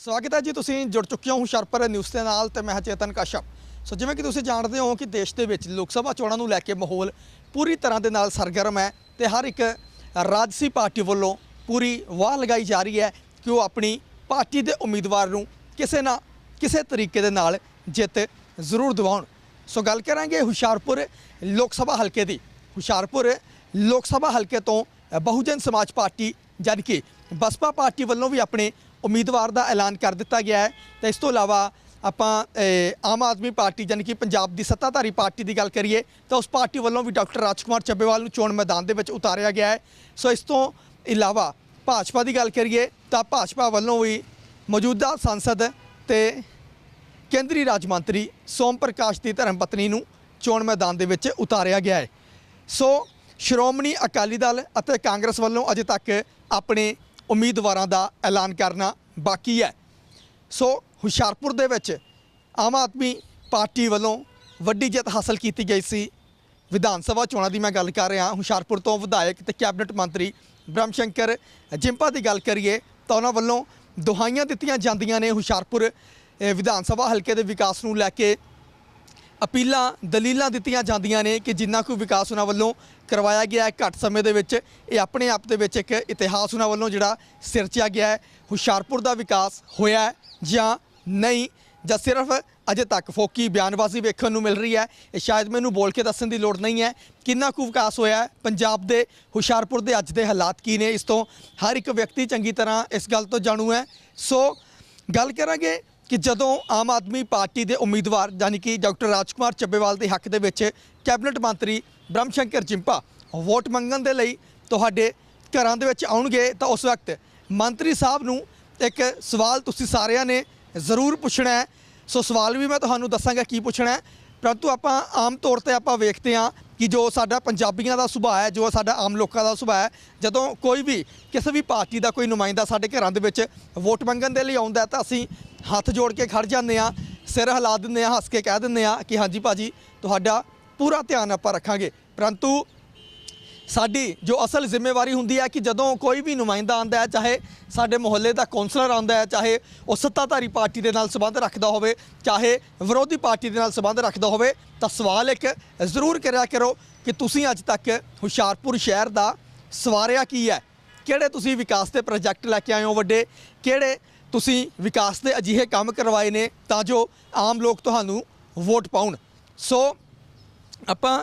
ਸਵਾਗਤ ਹੈ ਜੀ, ਤੁਸੀਂ ਜੁੜ ਚੁੱਕੇ ਹੋ ਹੁਸ਼ਿਆਰਪੁਰ ਨਿਊਜ਼ ਦੇ ਨਾਲ ਤੇ ਮੈਂ ਚੇਤਨ ਕਾਸ਼ਪ। ਸੋ ਜਿਵੇਂ ਕਿ ਤੁਸੀਂ ਜਾਣਦੇ ਹੋ ਕਿ ਦੇਸ਼ ਦੇ ਵਿੱਚ ਲੋਕ ਸਭਾ ਚੋਣਾਂ ਨੂੰ ਲੈ ਕੇ ਮਾਹੌਲ ਪੂਰੀ ਤਰ੍ਹਾਂ ਦੇ ਨਾਲ ਸਰਗਰਮ ਹੈ ਤੇ ਹਰ ਇੱਕ ਰਾਜਸੀ ਪਾਰਟੀ ਵੱਲੋਂ ਪੂਰੀ ਵਾਹ ਲਗਾਈ ਜਾ ਰਹੀ ਹੈ ਕਿ ਉਹ ਆਪਣੀ ਪਾਰਟੀ ਦੇ ਉਮੀਦਵਾਰ ਨੂੰ ਕਿਸੇ ਨਾ ਕਿਸੇ ਤਰੀਕੇ ਦੇ ਨਾਲ ਜਿੱਤ ਜ਼ਰੂਰ ਦਿਵਾਉਣ। ਸੋ ਗੱਲ ਕਰਾਂਗੇ ਹੁਸ਼ਿਆਰਪੁਰ ਲੋਕ ਸਭਾ ਹਲਕੇ ਦੀ। ਹੁਸ਼ਿਆਰਪੁਰ ਲੋਕ ਸਭਾ ਹਲਕੇ ਤੋਂ ਬਹੁਜਨ ਸਮਾਜ ਪਾਰਟੀ ਜਦ ਕਿ ਬਸਪਾ ਪਾਰਟੀ ਵੱਲੋਂ ਵੀ ਆਪਣੇ ਉਮੀਦਵਾਰ ਦਾ ਐਲਾਨ ਕਰ ਦਿੱਤਾ ਗਿਆ ਹੈ। ਤੇ ਇਸ ਤੋਂ ਇਲਾਵਾ ਆਪਾਂ ਆਮ ਆਦਮੀ ਪਾਰਟੀ ਜਾਣੀ ਕਿ ਪੰਜਾਬ ਦੀ ਸੱਤਾਧਾਰੀ ਪਾਰਟੀ ਦੀ ਗੱਲ ਕਰੀਏ, ਤਾਂ ਉਸ ਪਾਰਟੀ ਵੱਲੋਂ ਵੀ ਡਾਕਟਰ ਰਾਜਕੁਮਾਰ ਚੱਬੇਵਾਲ ਨੂੰ ਚੋਣ ਮੈਦਾਨ ਦੇ ਵਿੱਚ ਉਤਾਰਿਆ ਗਿਆ ਹੈ। ਸੋ ਇਸ ਤੋਂ ਇਲਾਵਾ ਭਾਜਪਾ ਦੀ ਗੱਲ ਕਰੀਏ, ਤਾਂ ਭਾਜਪਾ ਵੱਲੋਂ ਵੀ ਮੌਜੂਦਾ ਸੰਸਦ ਤੇ ਕੇਂਦਰੀ ਰਾਜ ਮੰਤਰੀ ਸੋਮ ਪ੍ਰਕਾਸ਼ ਦੀ ਧਰਮ ਪਤਨੀ ਨੂੰ ਚੋਣ ਮੈਦਾਨ ਦੇ ਵਿੱਚ ਉਤਾਰਿਆ ਗਿਆ ਹੈ। ਸੋ ਸ਼੍ਰੋਮਣੀ ਅਕਾਲੀ ਦਲ ਅਤੇ ਕਾਂਗਰਸ ਵੱਲੋਂ ਅਜੇ ਤੱਕ ਆਪਣੇ ਉਮੀਦਵਾਰਾਂ ਦਾ ਐਲਾਨ ਕਰਨਾ ਬਾਕੀ ਹੈ। ਸੋ ਹੁਸ਼ਿਆਰਪੁਰ ਦੇ ਵਿੱਚ ਆਮ ਆਦਮੀ ਪਾਰਟੀ ਵੱਲੋਂ ਵੱਡੀ ਜਿੱਤ ਹਾਸਲ ਕੀਤੀ ਗਈ ਸੀ। ਵਿਧਾਨ ਸਭਾ ਚੋਣਾਂ ਦੀ ਮੈਂ ਗੱਲ ਕਰ ਰਿਹਾ, ਹੁਸ਼ਿਆਰਪੁਰ ਤੋਂ ਵਿਧਾਇਕ ਤੇ ਕੈਬਨਿਟ ਮੰਤਰੀ ਬ੍ਰਹਮ ਸ਼ੰਕਰ ਜਿੰਪਾ ਦੀ ਗੱਲ ਕਰੀਏ ਤਾਂ ਉਹਨਾਂ ਵੱਲੋਂ ਦੁਹਾਈਆਂ ਦਿੱਤੀਆਂ ਜਾਂਦੀਆਂ ਨੇ ਹੁਸ਼ਿਆਰਪੁਰ ਵਿਧਾਨ ਸਭਾ ਹਲਕੇ ਦੇ ਵਿਕਾਸ ਨੂੰ ਲੈ ਕੇ। ਅਪੀਲਾਂ, ਦਲੀਲਾਂ ਦਿੱਤੀਆਂ ਜਾਂਦੀਆਂ ਨੇ ਕਿ ਜਿੰਨਾ ਕੋਈ ਵਿਕਾਸ ਉਹਨਾਂ ਵੱਲੋਂ ਕਰਵਾਇਆ ਗਿਆ ਹੈ ਘੱਟ ਸਮੇਂ ਦੇ ਵਿੱਚ, ਇਹ ਆਪਣੇ ਆਪ ਦੇ ਵਿੱਚ ਇੱਕ ਇਤਿਹਾਸ ਉਹਨਾਂ ਵੱਲੋਂ ਜਿਹੜਾ ਸਿਰਜਿਆ ਗਿਆ ਹੈ। ਹੁਸ਼ਿਆਰਪੁਰ ਦਾ ਵਿਕਾਸ ਹੋਇਆ ਹੈ ਜਾਂ ਨਹੀਂ, ਜਾਂ ਸਿਰਫ ਅਜੇ ਤੱਕ ਫੋਕੀ ਬਿਆਨਬਾਜ਼ੀ ਵੇਖਣ ਨੂੰ ਮਿਲ ਰਹੀ ਹੈ, ਇਹ ਸ਼ਾਇਦ ਮੈਨੂੰ ਬੋਲ ਕੇ ਦੱਸਣ ਦੀ ਲੋੜ ਨਹੀਂ ਹੈ। ਕਿੰਨਾ ਕੁ ਵਿਕਾਸ ਹੋਇਆ ਪੰਜਾਬ ਦੇ, ਹੁਸ਼ਿਆਰਪੁਰ ਦੇ ਅੱਜ ਦੇ ਹਾਲਾਤ ਕੀ ਨੇ, ਇਸ ਤੋਂ ਹਰ ਇੱਕ ਵਿਅਕਤੀ ਚੰਗੀ ਤਰ੍ਹਾਂ ਇਸ ਗੱਲ ਤੋਂ ਜਾਣੂ ਹੈ। ਸੋ ਗੱਲ ਕਰਾਂਗੇ ਕਿ ਜਦੋਂ ਆਮ ਆਦਮੀ ਪਾਰਟੀ ਦੇ ਉਮੀਦਵਾਰ ਯਾਨੀ ਕਿ ਡਾਕਟਰ ਰਾਜਕੁਮਾਰ ਚੱਬੇਵਾਲ ਦੇ ਹੱਕ ਦੇ ਵਿੱਚ ਕੈਬਨਿਟ ਮੰਤਰੀ ਬ੍ਰਹਮ ਸ਼ੰਕਰ ਜਿੰਪਾ ਵੋਟ ਮੰਗਣ ਦੇ ਲਈ ਤੁਹਾਡੇ ਘਰਾਂ ਦੇ ਵਿੱਚ ਆਉਣਗੇ, ਤਾਂ ਉਸ ਵਕਤ ਮੰਤਰੀ ਸਾਹਿਬ ਨੂੰ ਇੱਕ ਸਵਾਲ ਤੁਸੀਂ ਸਾਰਿਆਂ ਨੇ ਜ਼ਰੂਰ ਪੁੱਛਣਾ ਹੈ। ਸੋ ਸਵਾਲ ਵੀ ਮੈਂ ਤੁਹਾਨੂੰ ਦੱਸਾਂਗਾ ਕੀ ਪੁੱਛਣਾ ਹੈ। ਪਰੰਤੂ ਆਪਾਂ ਆਮ ਤੌਰ ਤੇ ਆਪਾਂ ਵੇਖਦੇ ਹਾਂ ਕਿ ਜੋ ਸਾਡਾ ਪੰਜਾਬੀਆਂ ਦਾ ਸੁਭਾਅ ਹੈ, ਜੋ ਸਾਡਾ ਆਮ ਲੋਕਾਂ ਦਾ ਸੁਭਾਅ ਹੈ, ਜਦੋਂ ਕੋਈ ਵੀ ਕਿਸੇ ਵੀ ਪਾਰਟੀ ਦਾ ਕੋਈ ਨੁਮਾਇੰਦਾ ਸਾਡੇ ਘਰਾਂ ਦੇ ਵਿੱਚ ਵੋਟ ਮੰਗਣ ਦੇ ਲਈ ਆਉਂਦਾ ਤਾਂ ਅਸੀਂ ਹੱਥ ਜੋੜ ਕੇ ਖੜ ਜਾਂਦੇ ਹਾਂ, ਸਿਰ ਹਿਲਾ ਦਿੰਦੇ ਹਾਂ, ਹੱਸ ਕੇ ਕਹਿ ਦਿੰਦੇ ਹਾਂ ਕਿ ਹਾਂਜੀ ਭਾਜੀ, ਤੁਹਾਡਾ ਪੂਰਾ ਧਿਆਨ ਆਪਾਂ ਰੱਖਾਂਗੇ। ਪਰੰਤੂ ਸਾਡੀ ਜੋ ਅਸਲ ਜ਼ਿੰਮੇਵਾਰੀ ਹੁੰਦੀ ਹੈ ਕਿ ਜਦੋਂ ਕੋਈ ਵੀ ਨੁਮਾਇੰਦਾ ਆਂਦਾ ਹੈ, ਚਾਹੇ ਸਾਡੇ ਮੁਹੱਲੇ ਦਾ ਕੌਂਸਲਰ ਆਂਦਾ ਹੈ, ਚਾਹੇ ਉਹ ਸੱਤਾਧਾਰੀ ਪਾਰਟੀ ਦੇ ਨਾਲ ਸੰਬੰਧ ਰੱਖਦਾ ਹੋਵੇ, ਚਾਹੇ ਵਿਰੋਧੀ ਪਾਰਟੀ ਦੇ ਨਾਲ ਸੰਬੰਧ ਰੱਖਦਾ ਹੋਵੇ, ਤਾਂ ਸਵਾਲ ਇੱਕ ਜ਼ਰੂਰ ਕਰਿਆ ਕਰੋ ਕਿ ਤੁਸੀਂ ਅੱਜ ਤੱਕ ਹੁਸ਼ਿਆਰਪੁਰ ਸ਼ਹਿਰ ਦਾ ਸਵਾਰਿਆ ਕੀ ਹੈ? ਕਿਹੜੇ ਤੁਸੀਂ ਵਿਕਾਸ ਦੇ ਪ੍ਰੋਜੈਕਟ ਲੈ ਕੇ ਆਏ ਹੋ ਵੱਡੇ? ਕਿਹੜੇ ਤੁਸੀਂ ਵਿਕਾਸ ਦੇ ਅਜਿਹੇ ਕੰਮ ਕਰਵਾਏ ਨੇ ਤਾਂ ਜੋ ਆਮ ਲੋਕ ਤੁਹਾਨੂੰ ਵੋਟ ਪਾਉਣ। ਸੋ ਆਪਾਂ,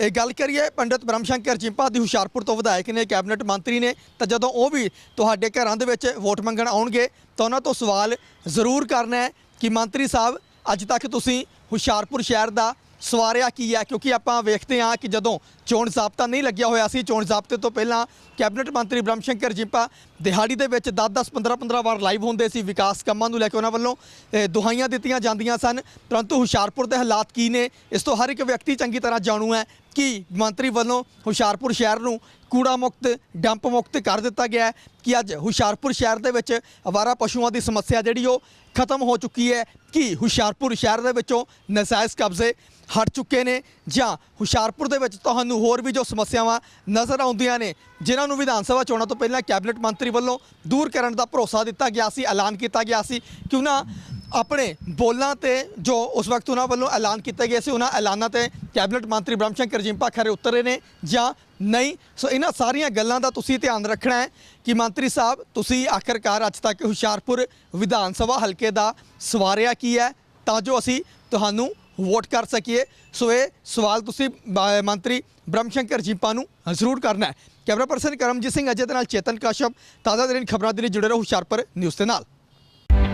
ਇਹ ਗੱਲ ਕਰੀਏ ਪੰਡਿਤ ਬ੍ਰਹਮ ਸ਼ੰਕਰ ਜਿੰਪਾ ਦੀ ਹੁਸ਼ਿਆਰਪੁਰ ਤੋਂ ਵਿਧਾਇਕ ਨੇ, ਕੈਬਨਿਟ ਮੰਤਰੀ ਨੇ, ਤਾਂ ਜਦੋਂ ਉਹ ਵੀ ਤੁਹਾਡੇ ਘਰਾਂ ਦੇ ਵਿੱਚ ਵੋਟ ਮੰਗਣ ਆਉਣਗੇ, ਤਾਂ ਉਹਨਾਂ ਤੋਂ ਸਵਾਲ ਜ਼ਰੂਰ ਕਰਨਾ ਹੈ ਕਿ ਮੰਤਰੀ ਸਾਹਿਬ, ਅੱਜ ਤੱਕ ਤੁਸੀਂ ਹੁਸ਼ਿਆਰਪੁਰ ਸ਼ਹਿਰ ਦਾ ਸਵਾਰਿਆ ਕੀ ਹੈ? ਕਿਉਂਕਿ ਆਪਾਂ ਵੇਖਦੇ ਹਾਂ ਕਿ ਜਦੋਂ ਚੋਣ ਜ਼ਾਬਤਾ ਨਹੀਂ ਲੱਗਿਆ ਹੋਇਆ ਸੀ, ਚੋਣ ਜ਼ਾਬਤੇ ਤੋਂ ਪਹਿਲਾਂ ਕੈਬਨਿਟ ਮੰਤਰੀ ਬ੍ਰਹਮ ਸ਼ੰਕਰ ਜਿੰਪਾ ਦਿਹਾੜੀ ਦੇ ਵਿੱਚ 10-10 15-15 ਵਾਰ ਲਾਈਵ ਹੁੰਦੇ ਸੀ ਵਿਕਾਸ ਕੰਮਾਂ ਨੂੰ ਲੈ ਕੇ ਉਹਨਾਂ ਵੱਲੋਂ ਦੁਹਾਈਆਂ ਦਿੱਤੀਆਂ ਜਾਂਦੀਆਂ ਸਨ। ਪਰੰਤੂ ਹੁਸ਼ਿਆਰਪੁਰ ਦੇ ਹਾਲਾਤ ਕੀ ਨੇ? ਇਸ ਤੋਂ ਹਰ ਇੱਕ ਵਿਅਕਤੀ ਚੰਗੀ ਤਰ੍ਹਾਂ ਜਾਣੂ ਹੈ। ਕਿ ਮੰਤਰੀ ਵੱਲੋਂ ਹੁਸ਼ਿਆਰਪੁਰ ਸ਼ਹਿਰ ਨੂੰ ਕੂੜਾ ਮੁਕਤ, ਡੰਪ ਮੁਕਤ ਕਰ ਦਿੱਤਾ ਗਿਆ ਕਿ ਅੱਜ ਹੁਸ਼ਿਆਰਪੁਰ ਸ਼ਹਿਰ ਦੇ ਵਿੱਚ ਅਵਾਰਾ ਪਸ਼ੂਆਂ ਦੀ ਸਮੱਸਿਆ ਜਿਹੜੀ ਉਹ ਖਤਮ ਹੋ ਚੁੱਕੀ ਹੈ ਕਿ ਹੁਸ਼ਿਆਰਪੁਰ ਸ਼ਹਿਰ ਦੇ ਵਿੱਚੋਂ ਨਜਾਇਜ਼ ਕਬਜ਼ੇ ਹਟ ਚੁੱਕੇ ਨੇ ਜਾਂ ਹੁਸ਼ਿਆਰਪੁਰ ਦੇ ਵਿੱਚ ਤੁਹਾਨੂੰ ਹੋਰ ਵੀ ਜੋ ਸਮੱਸਿਆਵਾਂ ਨਜ਼ਰ ਆਉਂਦੀਆਂ ਨੇ, ਜਿਨ੍ਹਾਂ ਨੂੰ ਵਿਧਾਨ ਸਭਾ ਚੋਣਾਂ ਤੋਂ ਪਹਿਲਾਂ ਕੈਬਨਿਟ ਮੰਤਰੀ ਵੱਲੋਂ ਦੂਰ ਕਰਨ ਦਾ ਭਰੋਸਾ ਦਿੱਤਾ ਗਿਆ ਸੀ, ਐਲਾਨ ਕੀਤਾ ਗਿਆ ਸੀ ਕਿ ਉਹਨਾਂ ਆਪਣੇ ਬੋਲਾਂ ਤੇ ਜੋ ਉਸ ਵਕਤ ਉਹਨਾਂ ਵੱਲੋਂ ਐਲਾਨ ਕੀਤੇ ਗਏ ਸੀ, ਉਹਨਾਂ ਐਲਾਨਾਂ ਤੇ ਕੈਬਨਿਟ ਮੰਤਰੀ ਬ੍ਰਹਮ ਸ਼ੰਕਰ ਜਿੰਪਾ ਖਰੇ ਉਤਰੇ ਨੇ ਜਾਂ ਨਹੀਂ। ਸੋ ਇਹਨਾਂ ਸਾਰੀਆਂ ਗੱਲਾਂ ਦਾ ਤੁਸੀਂ ਧਿਆਨ ਰੱਖਣਾ ਹੈ ਕਿ ਮੰਤਰੀ ਸਾਹਿਬ, ਤੁਸੀਂ ਆਖਰਕਾਰ ਅੱਜ ਤੱਕ ਹੁਸ਼ਿਆਰਪੁਰ ਵਿਧਾਨ ਸਭਾ ਹਲਕੇ ਦਾ ਸਵਾਰਿਆ ਕੀ ਹੈ, ਤਾਂ ਜੋ ਅਸੀਂ ਤੁਹਾਨੂੰ ਵੋਟ ਕਰ ਸਕੀਏ। ਸੋ ਇਹ ਸਵਾਲ ਤੁਸੀਂ ਮੰਤਰੀ ਬ੍ਰਹਮ ਸ਼ੰਕਰ ਜਿੰਪਾ ਨੂੰ ਜ਼ਰੂਰ ਕਰਨਾ ਹੈ। ਕੈਮਰਾ ਪਰਸਨ ਕਰਮਜੀਤ ਸਿੰਘ, ਅਜੇ ਦੇ ਨਾਲ ਚੇਤਨ ਕਾਸ਼ਪ ਤਾਜ਼ਾ ਤਰੀਨ ਖਬਰਾਂ ਦੇ ਲਈ ਜੁੜੇ ਰਹੋ ਹੁਸ਼ਿਆਰਪੁਰ ਨਿਊਜ਼ ਦੇ ਨਾਲ।